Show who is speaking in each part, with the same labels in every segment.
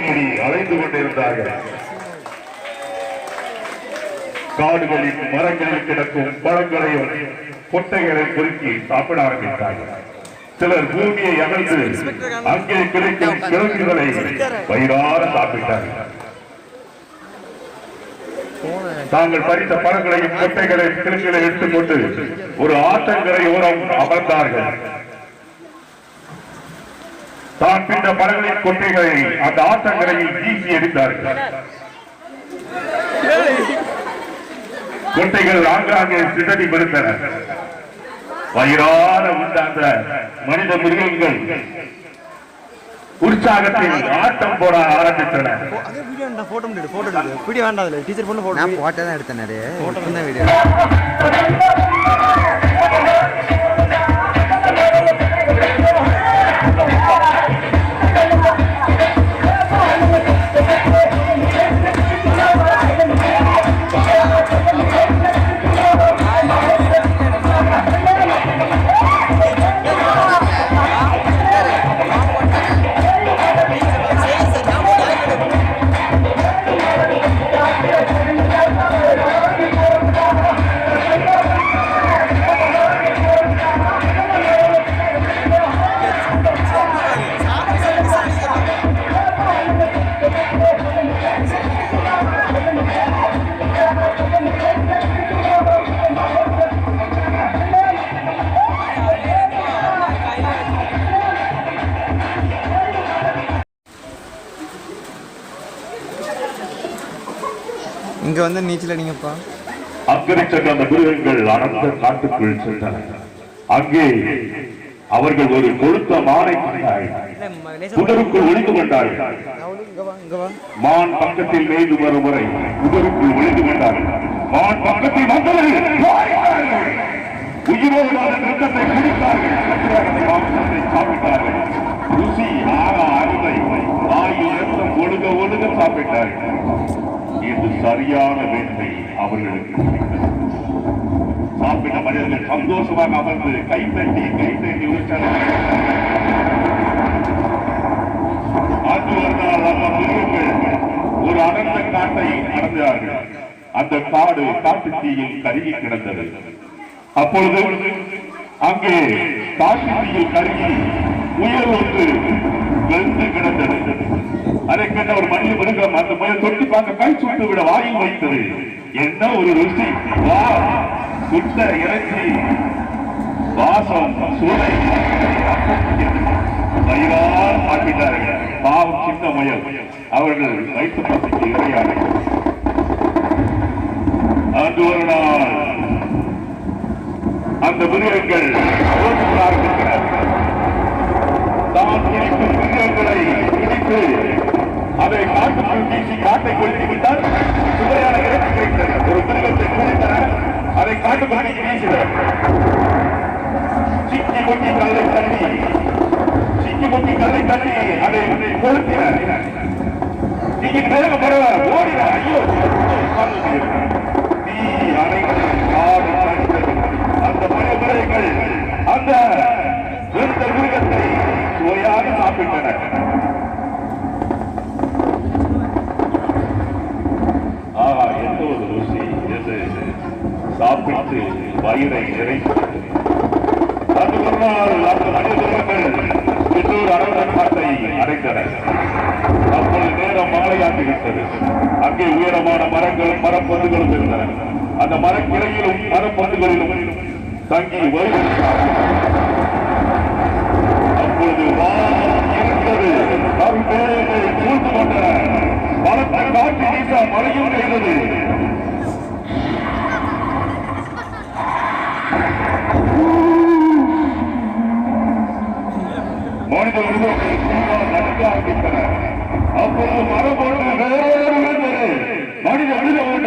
Speaker 1: தேடி அலைந்து கொண்டிருந்தார்கள். காடுகளில் மரங்களில் கிடக்கும் பழங்களையும் கொட்டைகளை பொறுக்கி சாப்பிட ஆரம்பித்தார்கள். சிலர் பூமியை அகழ்ந்து அங்கே கிடைக்கும் கிழங்குகளை வயிறார சாப்பிட்டார்கள். தாங்கள் பறித்த பழங்களையும் கொட்டைகளையும் கிழங்குகளை எடுத்துக்கொண்டு ஒரு ஆற்றங்கரை ஓரம் அமர்ந்தார்கள். தான் பின்ன பழங்களின் கொட்டைகளை அந்த ஆற்றங்கரையில் வீசி எறிந்தார்கள். கொட்டைகள் ஆங்காங்கே சிதறி விழுந்தன. வயிறார உண்ட அந்த மனித மிருகங்கள் உற்சாகத்தில் ஆட்டம் போட ஆரம்பித்தன.
Speaker 2: அதே வீடியோ வேண்டாம் ஃபோட்டோ முடியாது ஃபோட்டோ எடுக்கு வீடியோ வேண்டாம் அதில் டீச்சர் பண்ண
Speaker 3: போட்டோ தான் எடுத்தேன் நிறைய. வீடியோ இங்கே வந்து நீச்சல் அடிங்கப்பா.
Speaker 1: அக்கறை சென்ற அந்த மிருகங்கள் அடர்ந்த காட்டுக்குள் சென்றன அங்கே அவர்கள் ஒரு கொழுத்த மானை கண்டார்கள். உடலுக்குள் ஒளிந்து கொண்டார்கள்.
Speaker 2: இங்கே வா இங்கே வா.
Speaker 1: மான் பக்கத்தில் மேய்ந்து வரும் முறை உடலுக்குள் ஒளிந்து கொண்டார்கள். மான் பக்கத்தில் உயிரோடு குடித்தார்கள். சாப்பிட்டார்கள். ருசி ஆக அருமை. வாயில் ரத்தம் ஒழுக ஒழுக சாப்பிட்டார்கள். சரியான வேண்மை அவர்களுக்கு சாப்பிட்ட மனிதர்கள் சந்தோஷமாக அமர்ந்து கைத்தட்டி கைத்தட்டி உற்சாகம் ஒரு நாள் ஒரு அடர்ந்த காட்டை அடைந்தார்கள். அந்த காடு காட்டு தீயில் கருகி கிடந்தது. அப்பொழுது அங்கே காட்டு தீயில் கருகி உயர் ஒன்று வெந்து கிடந்தது. அதை கண்ட ஒரு மனித மிருகம் அந்த முயல் தொட்டி பார்க்க கை சுட்டு விட வாயில் வைத்தது. என்ன ஒரு ருசி? வா சுட்ட இறைச்சி. வாசம் சுவை வயிறால் சாப்பிட்டார்கள். பாவம் சின்ன முயல். அவர்கள் வைத்து பசிக்கு இரையார்கள் அன்று ஒரு நாள் அந்த மிருகங்கள் யோசிக்க ஆரம்பிக்கிறார்கள் தான் அதை காட்டுக்குள் வீசி காட்டை கொளுத்தி விட்டால் சுவையான இறைச்சி கிடைத்தது ஒரு மிருகத்தை குடித்தனர் அதை காட்டுக்குள் வீசி வீசினர் சிக்கி கொட்டி கல்லை தள்ளி சிக்கி கொட்டி கல்லை தள்ளி அதை கொளுத்தினர் நீங்க வேக பரவ ஓடினார் ஐயோ தீ அணைத்து காடு தணித்தது அந்த மரபிரைகள் அந்த விருந்த மிருகத்தை சுவையாக சாப்பிட்டனர் ஆஹா எந்த ஒரு ருசி எது சாப்பிட்டு வயிறை நிறைத்து. அது ஒரு காட்டை அடைந்தனர் அப்பொழுது நேரம் மாலையாகி விட்டது அங்கே உயரமான மரங்களும் மரப்பந்துகளும் இருந்தன. அந்த மரக்கிளையிலும் மரப்பந்துகளிலும் தங்கி வருகிறார் அப்பொழுது வானம் இருந்தது கரும்பேலை கொண்டன. பலத்த காற்று வீச மழையும் பெய்தது.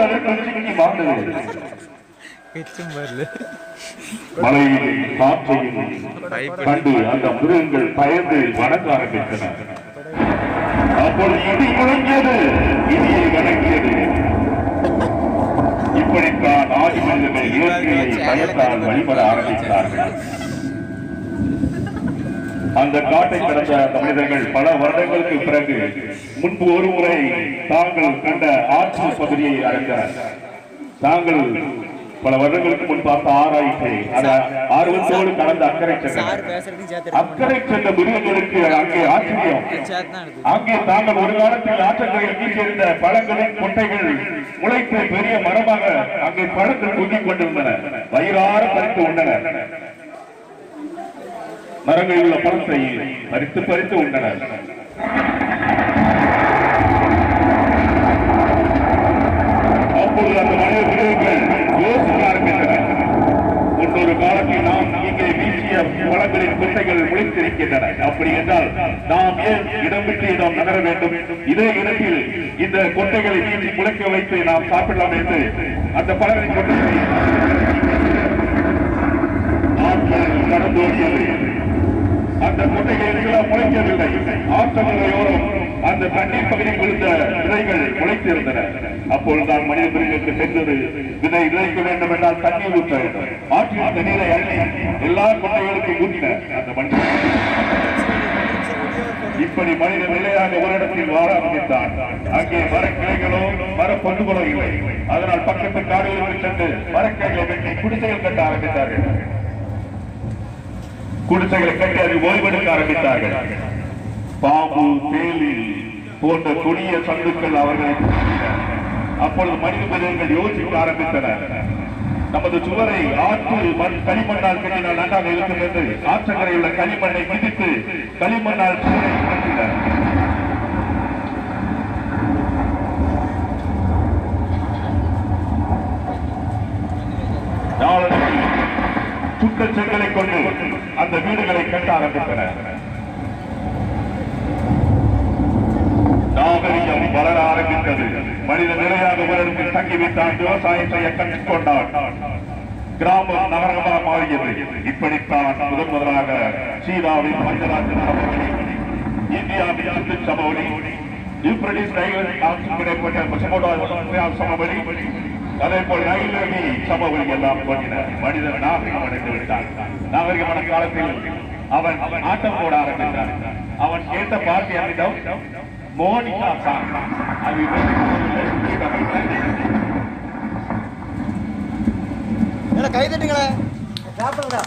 Speaker 1: உருவம் அதற்கு கண்டு அந்த மிருகங்கள் பயந்து வணங்க ஆரம்பித்தன அப்பொழுது இடி முழங்கியது இடியை வணங்கியது இப்படித்தான் ஆதி மனிதர்கள் இயற்கையை பயத்தால் வழிபட ஆரம்பித்தார்கள் அந்த காட்டை கடந்த அந்த மனிதர்கள் பல வருடங்களுக்கு பிறகு முன்பு ஒரு முறை தாங்கள் கண்ட ஆற்று பகுதியை அறிந்தனர் தாங்கள் பல வருடங்களுக்கு முன் பார்த்த ஆராய்ச்சி ஆர்வத்தோடு கடந்த அக்கறை அக்கறை சென்ற மிருகங்களுக்கு அங்கே ஆச்சரியம். அங்கே தாங்கள் ஒரு காலத்தில் ஆற்றங்கரையில் வீசியிருந்த பழங்களின் கொட்டைகள் முளைத்து பெரிய மரமாக அங்கே பழங்கள் குந்திக் கொண்டிருந்தன வயிறார பறித்து உண்டனர் மரங்களில் உள்ள பழத்தை பறித்து பறித்து உண்டனர். அப்பொழுது அந்த மனித மிருகங்கள் யோசிக்க ஆரம்பித்தனர் முன்னொரு காலத்தில் நாம் இங்கே வீசிய பழங்களின் குட்டைகள் முளைத்திருக்கின்றன. அப்படி என்றால் நாம் ஏன் இடம் விட்டு இடம் நகர வேண்டும்? இதே இடத்தில் இந்த கொட்டைகளை வீசி முளைக்க வைத்து நாம் சாப்பிடலாம் என்று அந்த பழங்களின் கொட்டைகளை ஆட்கள் கடந்தோடியது அந்த கொட்டைகள் முளைக்கவில்லை. ஆற்றங்கரையோரம் அந்த தண்ணீர் பகுதியில் விழுந்த விதைகள் முளைத்திருந்தன. அப்பொழுதுதான் மனித பிரிவுக்கு சென்றது விதை விதைக்க வேண்டும் என்றால் தண்ணீர் ஊற்ற வேண்டும். ஆற்றில் தண்ணீரை அள்ளி எல்லா கொட்டைகளுக்கும் ஊற்றின அந்த மனிதன். இப்படி மனித நிலையாக ஒரு இடத்தில் வாழ ஆரம்பித்தான். அங்கே மரக்கிளைகளோ மர பண்புகளோ இல்லை. அதனால் பக்கத்து காடுகளுக்கு சென்று மரக்கிளைகளை வெட்டி குடிசைகள் கட்ட ஆரம்பித்தார்கள். குடிசைகளை கட்டி அதை ஓய்வெடுக்க ஆரம்பித்தார்கள். பாம்பு தேலி போன்ற கொடிய சந்துக்கள் அவர்களை அப்பொழுது மனித மிருகங்கள் யோசிக்க ஆரம்பித்தனர். நமது சுவரை ஆற்று மண் களிமண்ணால் கட்டினால் நன்றாக இருக்கும் என்று ஆற்றங்கரை உள்ள களிமண்ணை மிதித்து களிமண்ணால் சுவரை கட்டினர். சுட்ட செங்கலை கொண்டு அந்த வீடுகளை கட்ட ஆரம்பித்தனர். நாகரிகம் வளர ஆரம்பித்தது. மனித நிலையாக ஒரு தங்கிவிட்டான் விவசாயம் செய்ய கற்றுக்கொண்டான் கிராமம் நகரமாக மாறியது. இப்படித்தான் முதன் முதலாக சீனாவின் பஞ்சராஜ சமவெளி இந்தியாவின் சிந்து சமவெளி யூப்ரடிஸ் நைல் கிடைப்பட்ட பசுமோடா சமவெளி அதே போல் நைல் சம்பவம் எல்லாம் தோன்றின மனிதன் நாகரிகம் அடைந்து விட்டான் நாகரிகமான காலத்தில் அவன் ஆட்டம் போட ஆரம்பித்தான் அவன் கேட்ட பாட்டு யாரிடம் மோனிகா சாங் அது
Speaker 2: கை தட்டுங்களே? சாப்பிடுங்கடா.